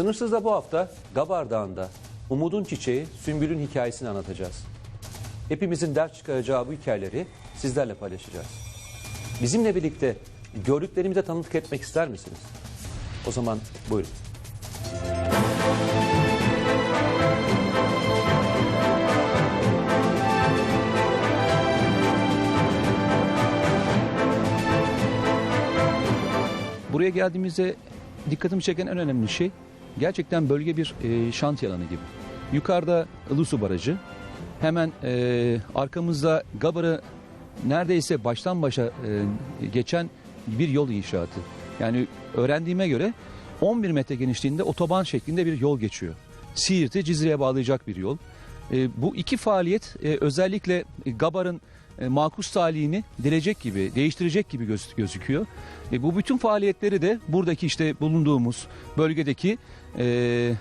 Sınırsız'da bu hafta Gabar Dağı'nda Umudun Çiçeği Sümbül'ün hikayesini anlatacağız. Hepimizin ders çıkaracağı bu hikayeleri sizlerle paylaşacağız. Bizimle birlikte gördüklerimize tanıklık etmek ister misiniz? O zaman buyurun. Buraya geldiğimizde dikkatimi çeken en önemli şey gerçekten bölge bir e, şantiye alanı gibi. Yukarıda Ilısu Barajı, hemen e, arkamızda Gabar'ı neredeyse baştan başa e, geçen bir yol inşaatı. Yani öğrendiğime göre 11 metre genişliğinde otoban şeklinde bir yol geçiyor. Siirt'i Cizre'ye bağlayacak bir yol. E, bu iki faaliyet e, özellikle Gabar'ın e, makus talihini delecek gibi, değiştirecek gibi göz- gözüküyor. E, bu bütün faaliyetleri de buradaki işte bulunduğumuz bölgedeki e,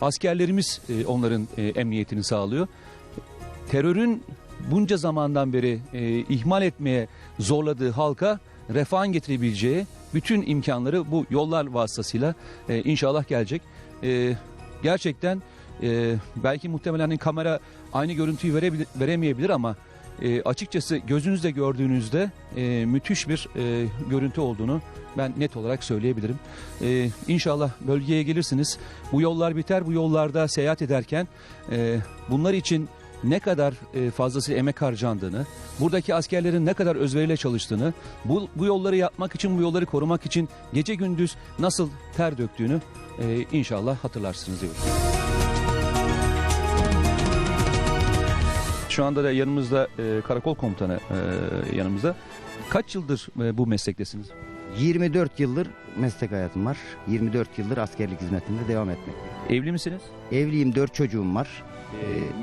askerlerimiz e, onların e, emniyetini sağlıyor. Terörün bunca zamandan beri e, ihmal etmeye zorladığı halka refahın getirebileceği bütün imkanları bu yollar vasıtasıyla e, inşallah gelecek. E, gerçekten e, belki muhtemelen hani kamera aynı görüntüyü verebilir, veremeyebilir ama e, açıkçası gözünüzle gördüğünüzde e, müthiş bir e, görüntü olduğunu ben net olarak söyleyebilirim. E, inşallah bölgeye gelirsiniz. Bu yollar biter. Bu yollarda seyahat ederken e, bunlar için ne kadar e, fazlasıyla emek harcandığını, buradaki askerlerin ne kadar özveriyle çalıştığını, bu, bu yolları yapmak için, bu yolları korumak için gece gündüz nasıl ter döktüğünü e, inşallah hatırlarsınız diyorum. Şu anda da yanımızda e, karakol komutanı e, yanımızda. Kaç yıldır e, bu meslektesiniz? 24 yıldır meslek hayatım var. 24 yıldır askerlik hizmetinde devam etmekteyim. Evli misiniz? Evliyim, 4 çocuğum var.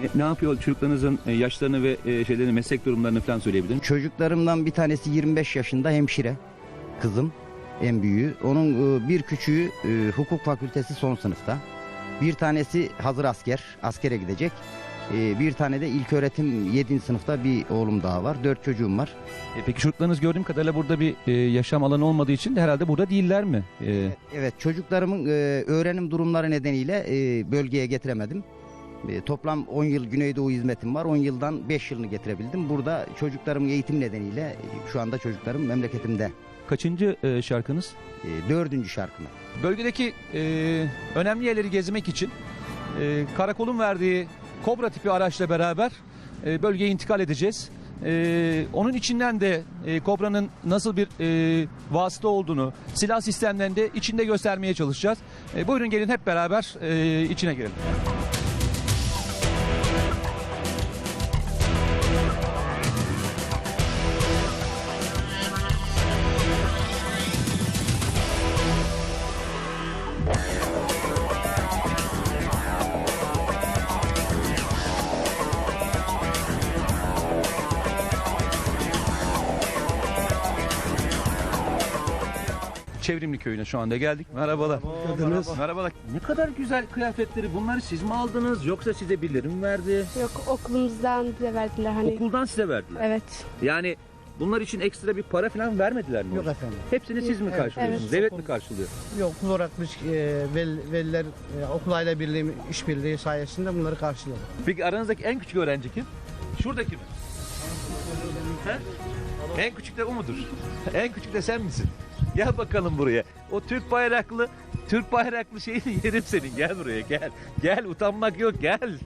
ne, ne yapıyor çocuklarınızın e, yaşlarını ve e, şeylerini, meslek durumlarını falan söyleyebilir misiniz? Çocuklarımdan bir tanesi 25 yaşında hemşire. Kızım en büyüğü. Onun e, bir küçüğü e, hukuk fakültesi son sınıfta. Bir tanesi hazır asker, askere gidecek. E, Bir tane de ilköğretim 7. sınıfta bir oğlum daha var. 4 çocuğum var. E, peki çocuklarınız gördüğüm kadarıyla burada bir e, yaşam alanı olmadığı için de herhalde burada değiller mi? E, Evet çocuklarımın e, öğrenim durumları nedeniyle e, bölgeye getiremedim. E, toplam 10 yıl Güneydoğu hizmetim var. 10 yıldan 5 yılını getirebildim. Burada çocuklarımın eğitim nedeniyle e, şu anda çocuklarım memleketimde. kaçıncı e, şarkınız? E, dördüncü şarkımı. Bölgedeki e, önemli yerleri gezmek için e, karakolun verdiği Kobra tipi araçla beraber e, bölgeye intikal edeceğiz. E, onun içinden de e, Kobra'nın nasıl bir e, vasıta olduğunu, silah sistemlerini de içinde göstermeye çalışacağız. E, buyurun gelin hep beraber e, içine girelim. Köyüne şu anda geldik. Merhabalar. Merhabalar. Ne kadar güzel kıyafetleri. Bunları siz mi aldınız yoksa size birileri mi verdi? Yok okulumuzdan bize verdiler hani. Okuldan size verdiler. Evet. Yani bunlar için ekstra bir para falan vermediler mi? Yok efendim. Hepsini siz mi karşılıyorsunuz? evet. Devlet mi karşılıyor? Yok okul öğretmiş e, vel, veliler e, okul aile birliği işbirliği sayesinde bunları karşıladı. Peki aranızdaki en küçük öğrenci kim? Şuradaki mi? He? En küçük de o mudur? En küçük de sen misin? Gel bakalım buraya. O Türk bayraklı, Türk bayraklı şeyini yerim senin. Gel buraya gel. Gel utanmak yok gel.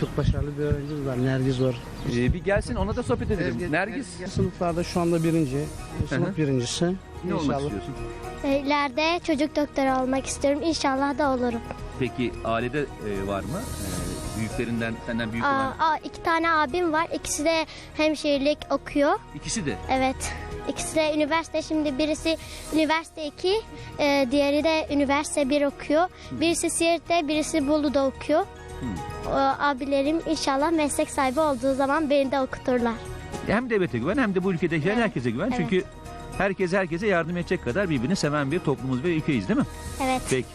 Çok başarılı bir öğrencimiz var. Nergiz var. Ee, bir gelsin ona da sohbet edelim. Nergis Sınıflarda şu anda birinci. Sınıf hı. birincisi. ne olmak İnşallah. istiyorsun? İleride çocuk doktoru olmak istiyorum. İnşallah da olurum. Peki ailede e, var mı? E, büyüklerinden, senden büyük Aa, olan aa, iki tane abim var. İkisi de hemşirelik okuyor. ikisi de. Evet. İkisi de üniversite. Şimdi birisi üniversite 2, e, diğeri de üniversite 1 okuyor. Birisi Siirt'te, birisi Bolu'da okuyor. O, abilerim inşallah meslek sahibi olduğu zaman beni de okuturlar. Hem devlete güven hem de bu ülkede yaşayan Evet, herkese güven. evet. Çünkü herkes herkese yardım edecek kadar birbirini seven bir toplumuz ve ülkeyiz değil mi? Evet. Peki.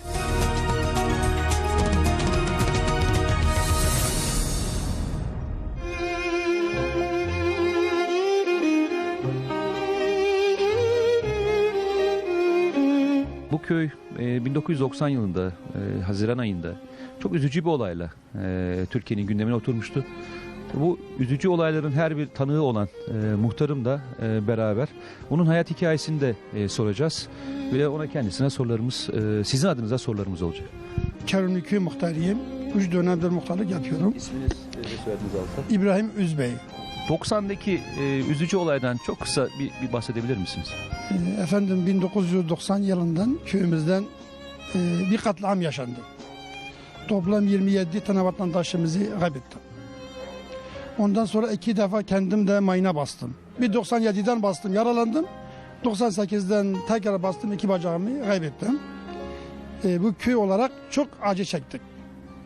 E, 1990 yılında e, Haziran ayında çok üzücü bir olayla e, Türkiye'nin gündemine oturmuştu. Bu üzücü olayların her bir tanığı olan e, muhtarım da e, beraber onun hayat hikayesini de e, soracağız ve ona kendisine sorularımız e, sizin adınıza sorularımız olacak. Çarımlı Köy muhtarıyım. Üç dönemdir muhtarlık yapıyorum. İsminiz ve soyadınızı alsak. İbrahim Üzbey. 90'daki e, üzücü olaydan çok kısa bir, bir bahsedebilir misiniz? Ee, Efendim 1990 yılından köyümüzden e, bir katliam yaşandı. Toplam 27 tane vatandaşımızı kaybettim. Ondan sonra iki defa kendim de mayına bastım. Bir 97'den bastım, yaralandım. 98'den tekrar bastım, iki bacağımı kaybettim. Ee, bu köy olarak çok acı çektik.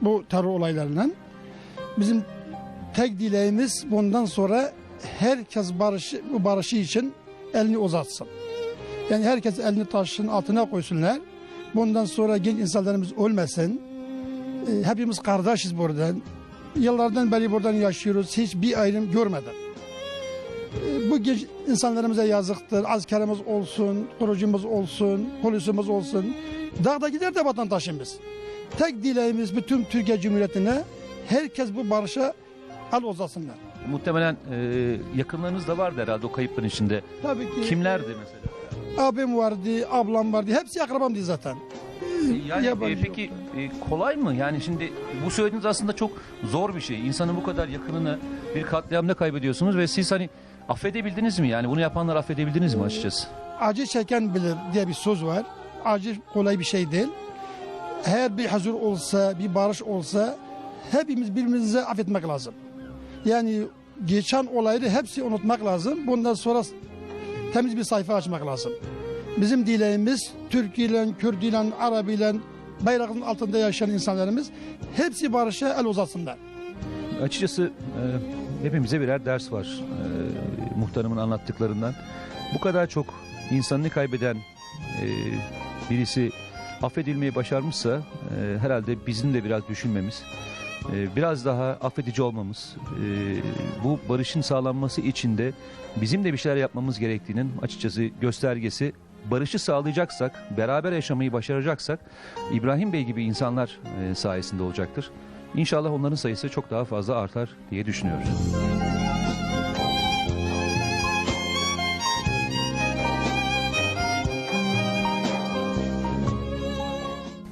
Bu terör olaylarından. Bizim tek dileğimiz bundan sonra herkes barışı, bu barışı için elini uzatsın. Yani herkes elini taşın altına koysunlar. Bundan sonra genç insanlarımız ölmesin. Ee, hepimiz kardeşiz buradan. Yıllardan beri buradan yaşıyoruz. Hiçbir ayrım görmeden. Ee, bu genç insanlarımıza yazıktır. Askerimiz olsun, kurucumuz olsun, polisimiz olsun. Dağda gider de vatandaşımız. Tek dileğimiz bütün Türkiye Cumhuriyeti'ne herkes bu barışa el uzatsınlar. Muhtemelen e, yakınlarınız da vardı herhalde o kayıpların içinde. Tabii ki Kimlerdi mesela? abim vardı, ablam vardı. Hepsi akrabamdı zaten. Yani Yabancı e, peki e, kolay mı? Yani şimdi bu söylediğiniz aslında çok zor bir şey. İnsanın bu kadar yakınını bir katliamda kaybediyorsunuz ve siz hani affedebildiniz mi? Yani bunu yapanlar affedebildiniz mi açıkçası? acı çeken bilir diye bir söz var. Acı kolay bir şey değil. Eğer bir huzur olsa, bir barış olsa hepimiz birbirimize affetmek lazım. Yani geçen olayları hepsi unutmak lazım. Bundan sonra temiz bir sayfa açmak lazım. Bizim dileğimiz Türk ile, Kürt ile, Arap ile bayrağın altında yaşayan insanlarımız hepsi barışa el uzatsınlar. Açıkçası e, hepimize birer ders var e, muhtarımın anlattıklarından. Bu kadar çok insanını kaybeden e, birisi affedilmeyi başarmışsa e, herhalde bizim de biraz düşünmemiz, biraz daha affedici olmamız, e, bu barışın sağlanması için de bizim de bir şeyler yapmamız gerektiğinin açıkçası göstergesi. Barışı sağlayacaksak, beraber yaşamayı başaracaksak İbrahim Bey gibi insanlar e, sayesinde olacaktır. İnşallah onların sayısı çok daha fazla artar diye düşünüyoruz.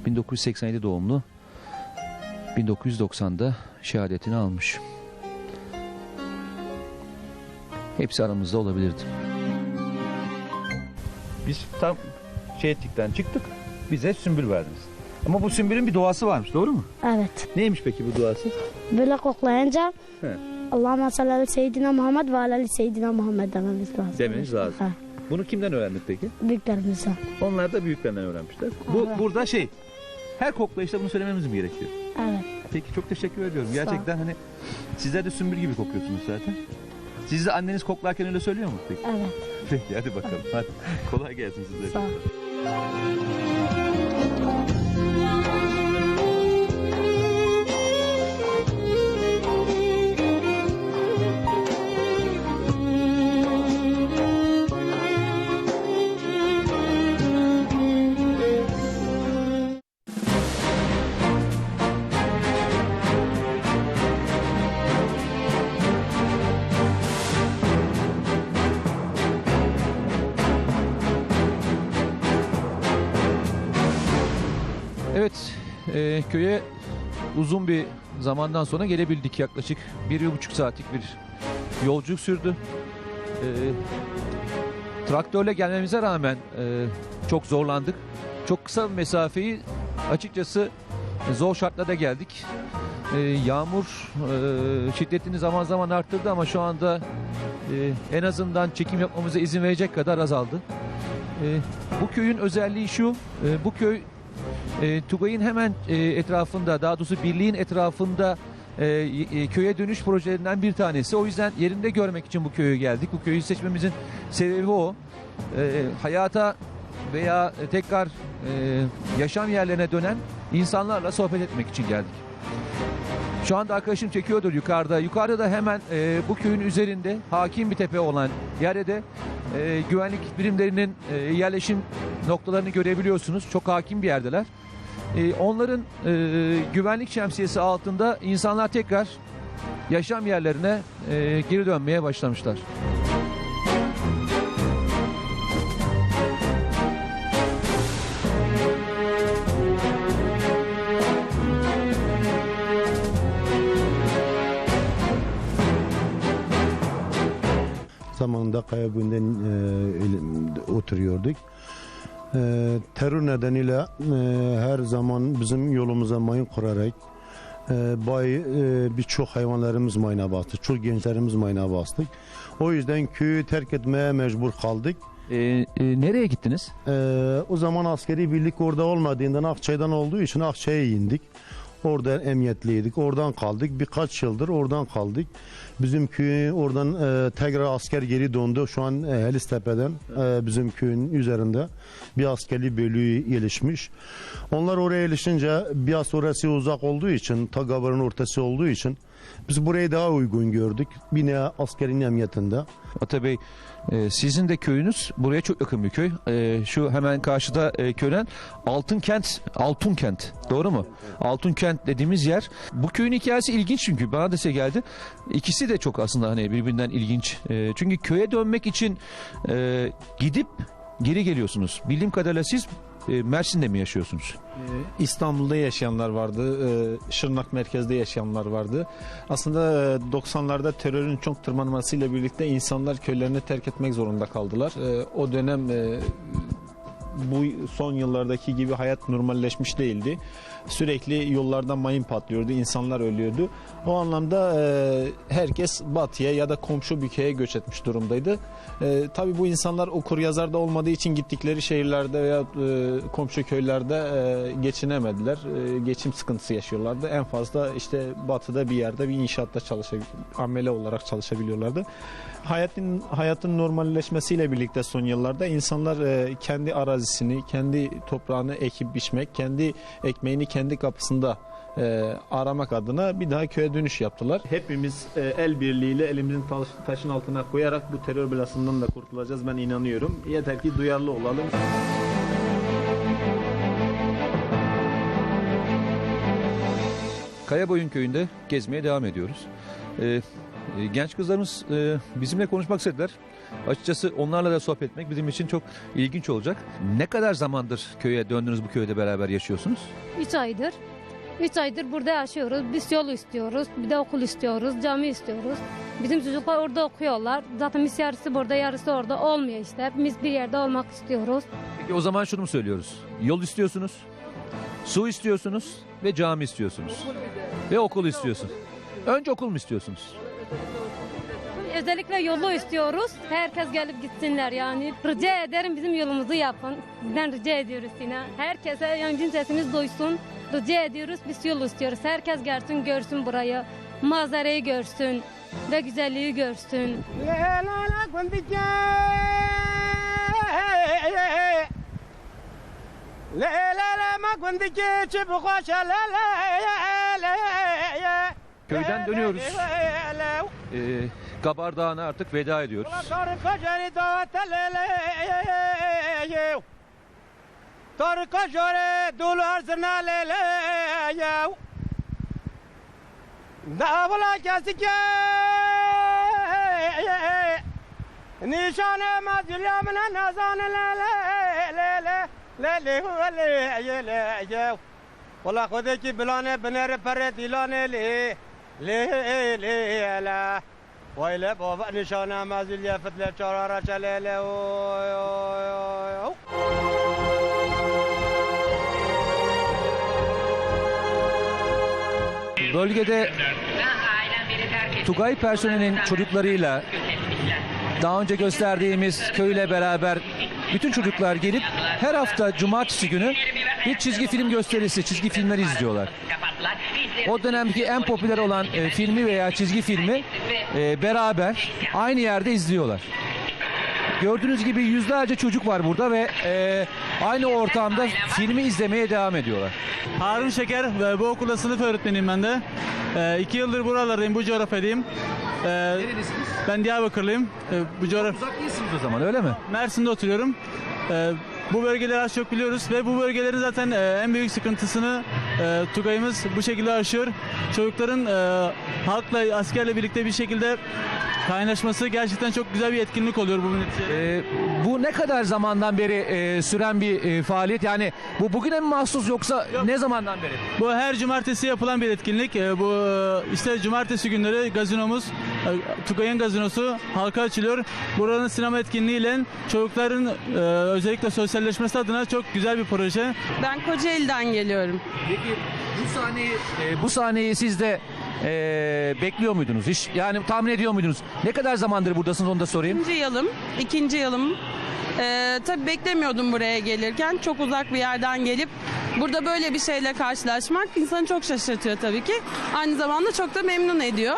...1987 doğumlu... ...1990'da şehadetini almış. Hepsi aramızda olabilirdi. Biz tam şey ettikten çıktık... ...bize sümbül verdiniz. Ama bu sümbülün bir doğası varmış doğru mu? Evet. Neymiş peki bu duası? Böyle koklayınca He. Allahümme salli ala seyyidina Muhammed ve ala ali seyyidina Muhammed dememiz lazım. Demeniz lazım. Ha, Bunu kimden öğrendik peki? büyüklerimizden. Onlar da büyüklerinden öğrenmişler. Bu burada şey. Her koklayışta bunu söylememiz mi gerekiyor? Evet. Peki çok teşekkür ediyorum. Gerçekten hani sizler de sümbül gibi kokuyorsunuz zaten. Siz de anneniz koklarken öyle söylüyor mu peki? Evet. Peki hadi bakalım. Hadi. Kolay gelsin size. Sağ ol. E, köye uzun bir zamandan sonra gelebildik. Yaklaşık bir buçuk saatlik bir yolculuk sürdü. E, traktörle gelmemize rağmen e, çok zorlandık. Çok kısa bir mesafeyi açıkçası zor şartlarda geldik. E, yağmur e, şiddetini zaman zaman arttırdı ama şu anda e, en azından çekim yapmamıza izin verecek kadar azaldı. E, bu köyün özelliği şu, e, bu köy e, Tugay'ın hemen e, etrafında daha doğrusu birliğin etrafında e, e, köye dönüş projelerinden bir tanesi. O yüzden yerinde görmek için bu köye geldik. Bu köyü seçmemizin sebebi o. E, hayata veya tekrar e, yaşam yerlerine dönen insanlarla sohbet etmek için geldik. Şu anda arkadaşım çekiyordur yukarıda. Yukarıda da hemen e, bu köyün üzerinde hakim bir tepe olan yerde e, güvenlik birimlerinin e, yerleşim noktalarını görebiliyorsunuz. Çok hakim bir yerdeler. E, onların e, güvenlik şemsiyesi altında insanlar tekrar yaşam yerlerine e, geri dönmeye başlamışlar. zamanında Kaya Boyun'da e, oturuyorduk. E, terör nedeniyle e, her zaman bizim yolumuza mayın kurarak e, bay, e, birçok hayvanlarımız mayına bastık. Çok gençlerimiz mayına bastık. O yüzden köyü terk etmeye mecbur kaldık. E, e, nereye gittiniz? E, o zaman askeri birlik orada olmadığından Akçay'dan olduğu için Akçay'a indik. Orada emniyetliydik. Oradan kaldık. Birkaç yıldır oradan kaldık. Bizim köyü oradan e, tekrar asker geri döndü. Şu an e, Helistepe'den e, bizim köyün üzerinde bir askeri bölüğü gelişmiş. Onlar oraya gelişince biraz orası uzak olduğu için, Tagabar'ın ortası olduğu için biz burayı daha uygun gördük. Bina askerin emniyetinde. Ata Bey, e, sizin de köyünüz buraya çok yakın bir köy. E, şu hemen karşıda e, köyden Altınkent, Altunkent doğru mu? Altunkent dediğimiz yer. Bu köyün hikayesi ilginç çünkü bana da şey geldi. İkisi de çok aslında hani birbirinden ilginç. E, çünkü köye dönmek için e, gidip geri geliyorsunuz. Bildiğim kadarıyla siz e, Mersin'de mi yaşıyorsunuz? Ee, İstanbul'da yaşayanlar vardı, ee, Şırnak merkezde yaşayanlar vardı. Aslında e, 90'larda terörün çok tırmanmasıyla birlikte insanlar köylerini terk etmek zorunda kaldılar. O dönem e, bu son yıllardaki gibi hayat normalleşmiş değildi. Sürekli yollarda mayın patlıyordu, insanlar ölüyordu. O anlamda e, herkes batıya ya da komşu bir köye göç etmiş durumdaydı. E, tabii bu insanlar okur yazarda olmadığı için gittikleri şehirlerde veya e, komşu köylerde e, geçinemediler. Geçim sıkıntısı yaşıyorlardı. En fazla işte batıda bir yerde bir inşaatta çalışabil amele olarak çalışabiliyorlardı. Hayatın hayatın normalleşmesiyle birlikte son yıllarda insanlar kendi arazisini, kendi toprağını ekip biçmek, kendi ekmeğini kendi kapısında e, aramak adına bir daha köye dönüş yaptılar. Hepimiz e, el birliğiyle elimizin taş- taşın altına koyarak bu terör belasından da kurtulacağız ben inanıyorum. Yeter ki duyarlı olalım. Kayaboyun köyünde gezmeye devam ediyoruz. Ee, e, genç kızlarımız e, bizimle konuşmak istediler. Açıkçası onlarla da sohbet etmek bizim için çok ilginç olacak. Ne kadar zamandır köye döndünüz bu köyde beraber yaşıyorsunuz? 3 aydır. 3 aydır burada yaşıyoruz. Biz yol istiyoruz. Bir de okul istiyoruz. Cami istiyoruz. Bizim çocuklar orada okuyorlar. Zaten biz yarısı burada yarısı orada olmuyor işte. Hepimiz bir yerde olmak istiyoruz. Peki o zaman şunu mu söylüyoruz? Yol istiyorsunuz, su istiyorsunuz ve cami istiyorsunuz. Ve okul istiyorsunuz. Önce okul mu istiyorsunuz? Özellikle yolu istiyoruz. Herkes gelip gitsinler yani. Rica ederim bizim yolumuzu yapın. Sizden rica ediyoruz yine. Herkese bizim sesimiz duysun. Rica ediyoruz biz yol istiyoruz. Herkes gelsin görsün burayı. Manzarayı görsün. Ve güzelliği görsün. Köyden dönüyoruz. Ee, Gabar Dağı'na artık veda ediyoruz. Tarıka jöre dolu arzına lele yav. Davula kesike Nişane mazlumuna nazan lele lele lele lele lele yav. Valla kudaki bilane binere pere dilane lele. Leyla Vayla baba nişana mazil yafetle çarara çalele oy oy oy Bölgede Tugay personelinin çocuklarıyla daha önce gösterdiğimiz köyle beraber bütün çocuklar gelip her hafta cumartesi günü bir çizgi film gösterisi, çizgi filmler izliyorlar. O dönemki en popüler olan e, filmi veya çizgi filmi e, beraber aynı yerde izliyorlar. Gördüğünüz gibi yüzlerce çocuk var burada ve e, aynı ortamda filmi izlemeye devam ediyorlar. Harun Şeker ve bu okulda sınıf öğretmeniyim ben de. Ee, iki yıldır buralardayım, bu coğrafyadayım. Ee, Nerelisiniz? ben Diyarbakırlıyım. Ee, bu coğraf Uzak değilsiniz o zaman öyle mi? Mersin'de oturuyorum. Ee, bu bölgeleri az çok biliyoruz ve bu bölgelerin zaten e, en büyük sıkıntısını e, Tugay'ımız bu şekilde aşıyor. Çocukların e, halkla, askerle birlikte bir şekilde kaynaşması gerçekten çok güzel bir etkinlik oluyor bu. Ee, bu ne kadar zamandan beri e, süren bir e, faaliyet? Yani bu bugüne mi mahsus yoksa ne zamandan beri? Bu her cumartesi yapılan bir etkinlik. Ee, Bu e, işte cumartesi günleri gazinomuz, e, Tugay'ın gazinosu halka açılıyor. Buranın sinema etkinliğiyle çocukların e, özellikle sosyalleşmesi adına çok güzel bir proje. Ben Kocaeli'den geliyorum. Peki bu sahneyi e, bu sahneyi siz de e, bekliyor muydunuz? Hiç yani tahmin ediyor muydunuz? Ne kadar zamandır buradasınız onu da sorayım. İkinci yılım, ikinci yılım. Ee, tabii beklemiyordum buraya gelirken. Çok uzak bir yerden gelip burada böyle bir şeyle karşılaşmak insanı çok şaşırtıyor tabii ki. Aynı zamanda çok da memnun ediyor.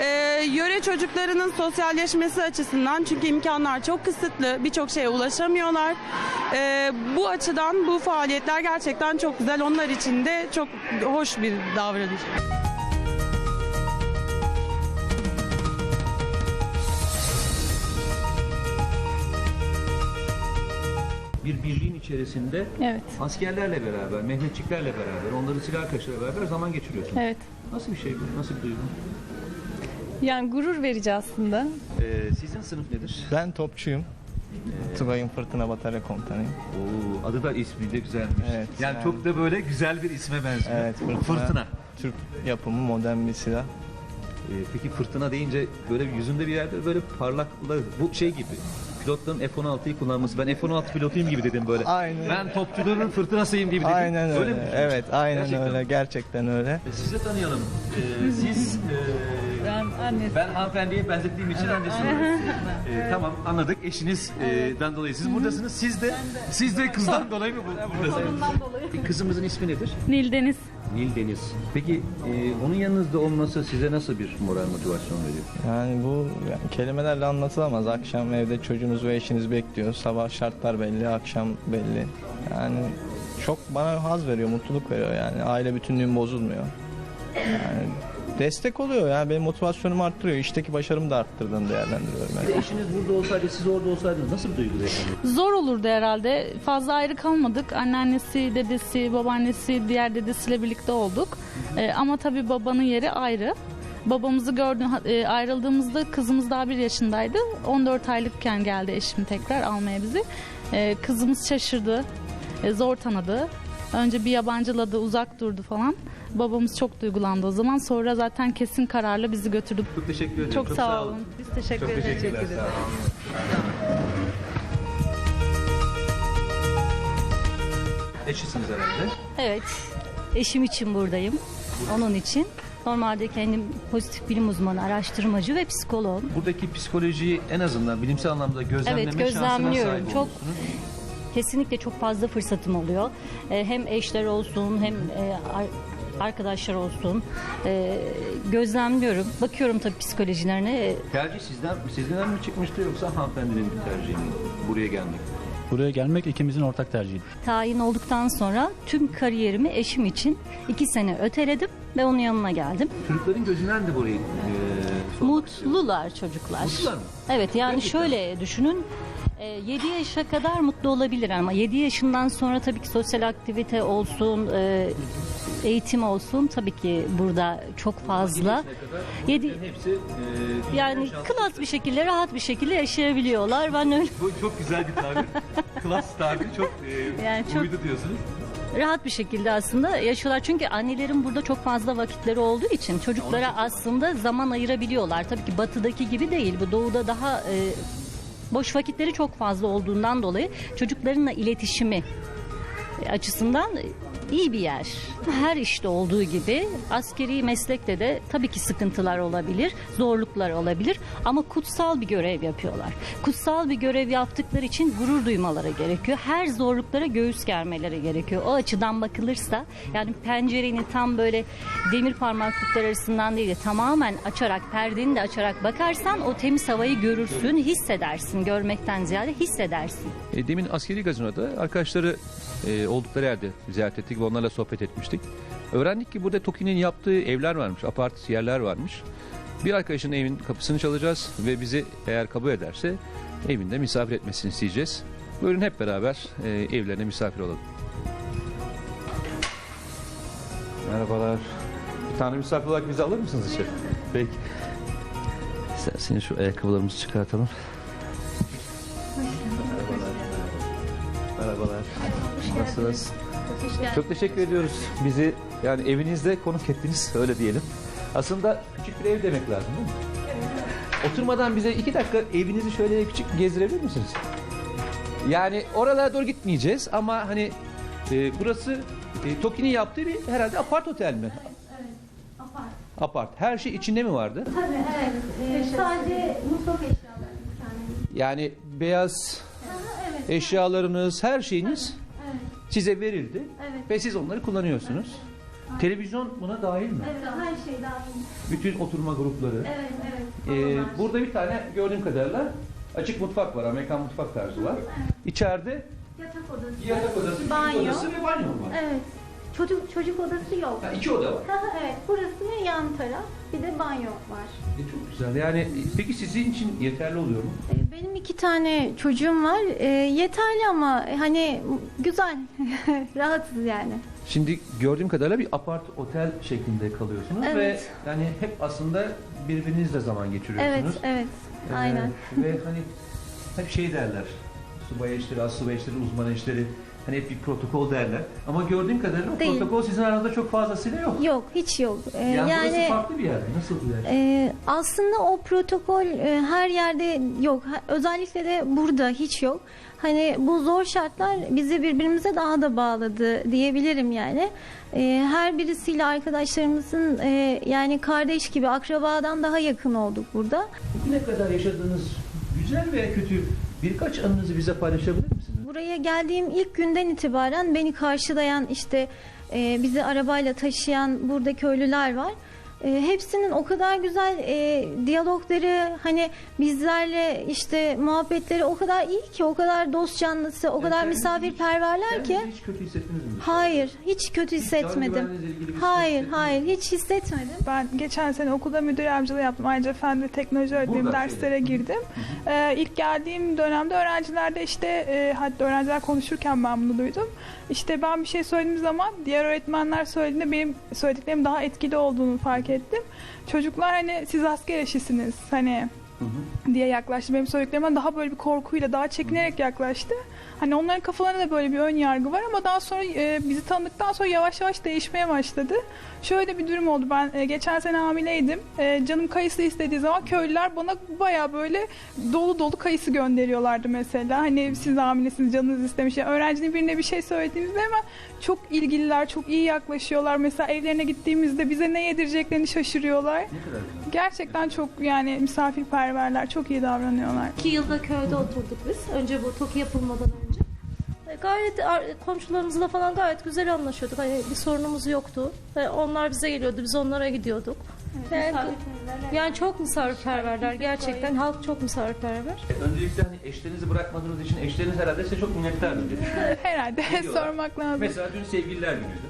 Ee, yöre çocuklarının sosyalleşmesi açısından çünkü imkanlar çok kısıtlı, birçok şeye ulaşamıyorlar. Ee, bu açıdan bu faaliyetler gerçekten çok güzel. Onlar için de çok hoş bir davranış. Bir birliğin içerisinde Evet, askerlerle beraber, Mehmetçiklerle beraber, onları silah arkadaşlarıyla beraber zaman geçiriyorsunuz. evet. Nasıl bir şey bu? Nasıl bir duygu? Yani gurur verici aslında. Ee, sizin sınıf nedir? Ben topçuyum. Tugay'ın Fırtına Batarya Komutanıyım. Oo, adı da ismi de güzelmiş. Evet, yani, yani- çok da böyle güzel bir isme benziyor. Evet, Fırtına. Fırtına. Türk yapımı modern bir silah. Ee, peki fırtına deyince böyle yüzünde bir yerde böyle parlaklığı bu şey gibi. Pilotların F-16'yı kullanması. Ben F-16 pilotuyum gibi dedim böyle. Aynen. Ben topçuların fırtınasıyım gibi dedim. Aynen öyle. mi? evet, aynen Gerçekten. öyle. Gerçekten öyle. E, Sizi tanıyalım. Ee, siz e, Ben annesi. ben hanımefendiye benzettiğim için annesi. Ee, tamam anladık. Eşinizden dolayı siz buradasınız. Siz de siz de kızdan dolayı mı bu- buradasınız? E, Kızımızın ismi nedir? Nildeniz. Nil Deniz. Peki e, onun yanınızda olması size nasıl bir moral motivasyon veriyor? Yani bu yani kelimelerle anlatılamaz. Akşam evde çocuğunuz ve eşiniz bekliyor. Sabah şartlar belli, akşam belli. Yani çok bana haz veriyor, mutluluk veriyor yani. Aile bütünlüğüm bozulmuyor. Yani destek oluyor yani benim motivasyonumu arttırıyor. İşteki başarımı da arttırdığını değerlendiriyorum. Yani. Eşiniz burada olsaydı, siz orada olsaydınız nasıl bir duygu? Zor olurdu herhalde. Fazla ayrı kalmadık. Anneannesi, dedesi, babaannesi, diğer dedesiyle birlikte olduk. Ee, ama tabii babanın yeri ayrı. Babamızı gördüm e, ayrıldığımızda kızımız daha bir yaşındaydı. 14 aylıkken geldi eşim tekrar almaya bizi. Ee, kızımız şaşırdı. e, zor tanıdı. Önce bir yabancıladı, uzak durdu falan. Babamız çok duygulandı o zaman. Sonra zaten kesin kararla bizi götürdü. Çok teşekkür ederim. Çok, sağ olun. Biz teşekkür Çok ederiz. teşekkürler. Sağ olun. Eşisiniz herhalde. Evet, eşim için buradayım. Onun için. Normalde kendim pozitif bilim uzmanı, araştırmacı ve psikoloğum. Buradaki psikolojiyi en azından bilimsel anlamda gözlemleme Evet, şansına gözlemliyorum. sahip Çok. Kesinlikle çok fazla fırsatım oluyor. Ee, hem eşler olsun, hem e, ar- arkadaşlar olsun. Ee, gözlemliyorum. Bakıyorum tabii psikolojilerine. Tercih sizden, sizden mi çıkmıştı yoksa hanımefendinin bir tercihi mi buraya gelmek? Buraya gelmek ikimizin ortak tercihi. Tayin olduktan sonra tüm kariyerimi eşim için iki sene öteledim ve onun yanına geldim. Çocukların gözünden de burayı e. Mutlular çocuklar. Mutlular mı? Evet yani Gerçekten. şöyle düşünün. 7 yaşa kadar mutlu olabilir ama 7 yaşından sonra tabii ki sosyal aktivite olsun, e, eğitim olsun tabii ki burada çok fazla. Yedi, Hepsi e, yani klas bir şekilde, rahat bir şekilde yaşayabiliyorlar. Ben öyle Bu çok güzel bir tabir. Klas tabiri çok e, Yani çok- uydu diyorsunuz. rahat bir şekilde aslında yaşıyorlar. Çünkü annelerin burada çok fazla vakitleri olduğu için çocuklara aslında zaman ayırabiliyorlar. Tabii ki batıdaki gibi değil. Bu doğuda daha e, boş vakitleri çok fazla olduğundan dolayı çocuklarınla iletişimi açısından iyi bir yer. Her işte olduğu gibi askeri meslekte de tabii ki sıkıntılar olabilir, zorluklar olabilir ama kutsal bir görev yapıyorlar. Kutsal bir görev yaptıkları için gurur duymaları gerekiyor. Her zorluklara göğüs germeleri gerekiyor. O açıdan bakılırsa yani pencereni tam böyle demir parmaklıklar arasından değil de tamamen açarak, perdeni de açarak bakarsan o temiz havayı görürsün, hissedersin. Görmekten ziyade hissedersin. E, demin askeri gazinoda arkadaşları e, oldukları yerde ziyaret ettik ve onlarla sohbet etmiştik. Öğrendik ki burada TOKİ'nin yaptığı evler varmış, apart yerler varmış. Bir arkadaşın evin kapısını çalacağız ve bizi eğer kabul ederse evinde misafir etmesini isteyeceğiz. Buyurun hep beraber e, evlerine misafir olalım. Merhabalar. Bir tane misafir olarak bizi alır mısınız içeri? Peki. İsterseniz şu ayakkabılarımızı çıkartalım. Merhabalar. Nasılsınız? Çok teşekkür ediyoruz. Bizi yani evinizde konuk ettiniz öyle diyelim. Aslında küçük bir ev demek lazım değil mi? Oturmadan bize iki dakika evinizi şöyle küçük gezdirebilir misiniz? Yani oralara doğru gitmeyeceğiz ama hani e, burası e, Toki'nin yaptığı bir herhalde apart otel mi? Apart. Her şey içinde mi vardı? Tabii evet. Ee, sadece mutfak eşyaları. Yani beyaz evet. eşyalarınız, her şeyiniz. Size verildi Evet. ve siz onları kullanıyorsunuz. Televizyon buna dahil mi? Evet, her şey dahil. Bütün oturma grupları. Evet, evet. Ee, burada bir tane gördüğüm kadarıyla açık mutfak var. Amerikan mutfak tarzı var. İçeride Yatak odası. yatak odası, banyo. odası ve banyo var. Evet. Çocuk çocuk odası yok. Ha, iki oda var. evet. Burası yan taraf. Bir de banyo var. E, çok güzel. Yani peki sizin için yeterli oluyor mu? Ee, Benim iki tane çocuğum var. Ee, yeterli ama hani güzel. Rahatsız yani. Şimdi gördüğüm kadarıyla bir apart otel şeklinde kalıyorsunuz Evet. ve yani hep aslında birbirinizle zaman Evet, geçiriyorsunuz. evet. Ee, Aynen. Ve hani hep şey derler. Subay eşleri, az subay eşleri, uzman eşleri. Hani hep bir protokol derler. Ama gördüğüm kadarıyla Değil. protokol sizin aranızda çok fazlasıyla yok. Yok, hiç yok. Ee, Yani, burası farklı bir yer. mi? Nasıl bir yer? Ee, aslında o protokol e, her yerde yok. Ha- Özellikle de burada hiç yok. Hani bu zor şartlar bizi birbirimize daha da bağladı diyebilirim yani. Ee, her birisiyle arkadaşlarımızın e, yani kardeş gibi akrabadan daha yakın olduk burada. Bugüne kadar yaşadığınız güzel veya kötü birkaç anınızı bize paylaşabilir misiniz? Buraya geldiğim ilk günden itibaren beni karşılayan işte e, bizi arabayla taşıyan burada köylüler var. E, hepsinin o kadar güzel e, diyalogları hani bizlerle işte muhabbetleri o kadar iyi ki o kadar dost canlısı o kadar misafirperverler ki. Hiç kötü hissettiniz mi? Hayır hiç kötü hissetmedim. güvenliğinizle ilgili bir Hayır hayır hiç hissetmedim. Ben geçen sene okulda müdür yardımcılığı yaptım. Ayrıca fen ve teknoloji öğretmenim Burada derslere şeyde. girdim. Ee, ilk geldiğim dönemde öğrencilerde işte e, hatta öğrenciler konuşurken ben bunu duydum. İşte ben bir şey söylediğim zaman diğer öğretmenler söylediğinde benim söylediklerim daha etkili olduğunu fark ettim. Çocuklar hani siz asker eşisiniz hani diye yaklaştı. Benim söylediklerime daha böyle bir korkuyla, daha çekinerek yaklaştı. Hani onların kafalarında da böyle bir ön yargı var ama daha sonra e, bizi tanıdıktan sonra yavaş yavaş değişmeye başladı. Şöyle bir durum oldu. Ben e, geçen sene hamileydim. E, canım kayısı istediği zaman köylüler bana baya böyle dolu dolu kayısı gönderiyorlardı mesela. Hani siz hamilesiniz canınız istemiş. Yani öğrencinin birine bir şey söylediğimizde hemen çok ilgililer, çok iyi yaklaşıyorlar. Mesela evlerine gittiğimizde bize ne yedireceklerini şaşırıyorlar. Gerçekten çok yani misafirperverler, çok iyi davranıyorlar. İki yılda köyde oturduk biz. Önce bu TOKİ yapılmadan önce. E, Gayet ar- komşularımızla falan gayet güzel anlaşıyorduk. Hani bir sorunumuz yoktu. Ve onlar bize geliyordu, biz onlara gidiyorduk. Yani, yani çok misafirperverler gerçekten. Halk çok misafirperver. Öncelikle hani eşlerinizi bırakmadığınız için eşleriniz herhalde size çok minnettardır diye düşünüyorum. Herhalde sormak lazım. Mesela dün sevgililer günüydü.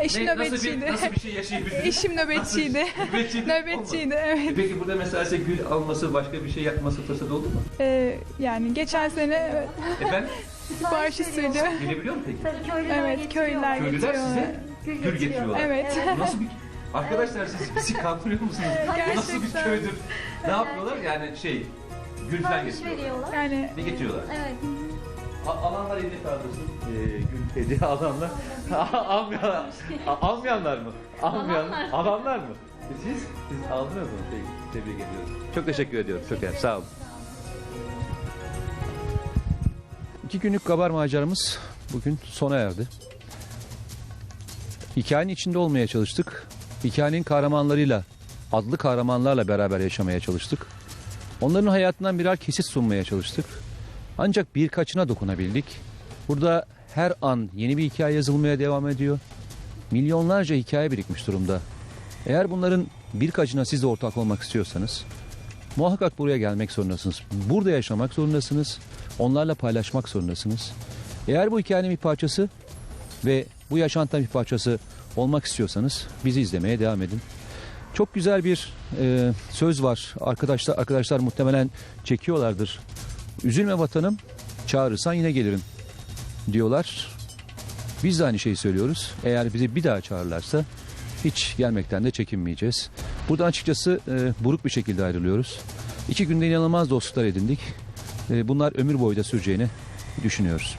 Eşim Ne- nasıl bir- nöbetçiydi. nasıl bir şey yaşayabildiniz? Eşim nöbetçiydi. Nasıl- nöbetçiydi. Nöbetçiydi, evet. E Peki burada mesela size gül alması, başka bir şey yapması fırsat oldu mu? Ee, yani geçen sene evet. Efendim? sipariş usulü. Gelebiliyor mu peki? Evet, köylüler Köylüler getiriyorlar. size gül getiriyorlar. Evet. Nasıl bir... Arkadaşlar siz bizi kandırıyor musunuz? Bu nasıl bir Gerçekten. köydür? Ne yapıyorlar? Yani şey, gül falan getiriyorlar. Yani Ne getiriyorlar? Evet. A- alanlar elini kaldırsın. Ee, gül hediye alanlar. Almayan, a- almayanlar mı? Almayan, Alanlar. mı? E Siz? Siz aldınız mı? Peki, tebrik ediyorum. Çok teşekkür ediyorum. Çok iyi. Sağ olun. İki günlük kabar maceramız bugün sona erdi. Hikayenin içinde olmaya çalıştık. Hikayenin kahramanlarıyla, adlı kahramanlarla beraber yaşamaya çalıştık. Onların hayatından birer kesit sunmaya çalıştık. Ancak birkaçına dokunabildik. Burada her an yeni bir hikaye yazılmaya devam ediyor. Milyonlarca hikaye birikmiş durumda. Eğer bunların birkaçına siz de ortak olmak istiyorsanız muhakkak buraya gelmek zorundasınız. Burada yaşamak zorundasınız. Onlarla paylaşmak zorundasınız. Eğer bu hikayenin bir parçası ve bu yaşantının bir parçası olmak istiyorsanız bizi izlemeye devam edin. Çok güzel bir e, söz var. Arkadaşlar arkadaşlar muhtemelen çekiyorlardır. Üzülme vatanım, çağırırsan yine gelirim diyorlar. Biz de aynı şeyi söylüyoruz. Eğer bizi bir daha çağırırlarsa hiç gelmekten de çekinmeyeceğiz. Burada açıkçası e, buruk bir şekilde ayrılıyoruz. İki günde inanılmaz dostluklar edindik. E, bunlar ömür boyu da süreceğini düşünüyoruz.